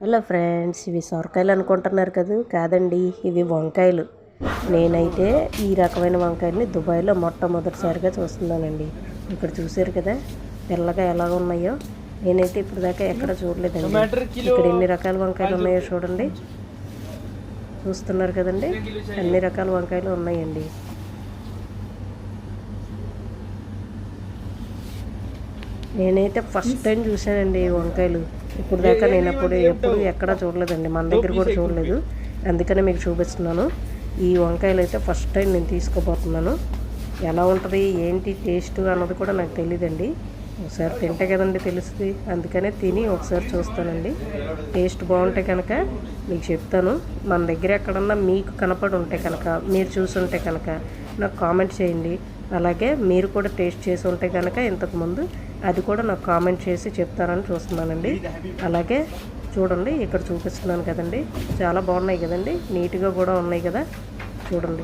Hello friends ఇవి సొరకాయలు అనుకుంటున్నారు కదా? కాదండి ఇవి వంకాయలు. నేనైతే ఈ రకమైన వంకాయలని దుబాయ్లో మొట్టమొదటిసారిగా చూస్తున్నానండి. ఇక్కడ చూసారు కదా తెల్లగా ఎలా ఉన్నాయో. నేనైతే ఇప్పుడు దాకా ఎక్కడ చూడలేదండి. ఇక్కడ ఎన్ని రకాల వంకాయలు ఉన్నాయో చూడండి. చూస్తున్నారు కదండి అన్ని రకాల వంకాయలు ఉన్నాయండి. నేనైతే ఫస్ట్ టైం చూశానండి ఈ వంకాయలు. ఇప్పుడు దాకా నేను అప్పుడు ఎప్పుడు ఎక్కడ చూడలేదండి. మన దగ్గర కూడా చూడలేదు. అందుకనే మీకు చూపిస్తున్నాను. ఈ వంకాయలు అయితే ఫస్ట్ టైం నేను తీసుకోబోతున్నాను. ఎలా ఉంటుంది? ఏంటి టేస్ట్ అన్నది కూడా నాకు తెలియదండి ఒకసారి తింటే కదండి తెలుస్తుంది. అందుకనే తిని ఒకసారి చూస్తానండి. టేస్ట్ బాగుంటే కనుక మీకు చెప్తాను. మన దగ్గర ఎక్కడన్నా మీకు కనపడి ఉంటే కనుక మీరు చూసుంటే కనుక నాకు కామెంట్ చేయండి. అలాగే మీరు కూడా టేస్ట్ చేసి ఉంటే కనుక ఇంతకుముందు అది కూడా నాకు కామెంట్ చేసి చెప్తారని చూస్తున్నానండి. అలాగే చూడండి ఇక్కడ చూపిస్తున్నాను కదండి. చాలా బాగున్నాయి కదండి. నీట్గా కూడా ఉన్నాయి కదా. చూడండి.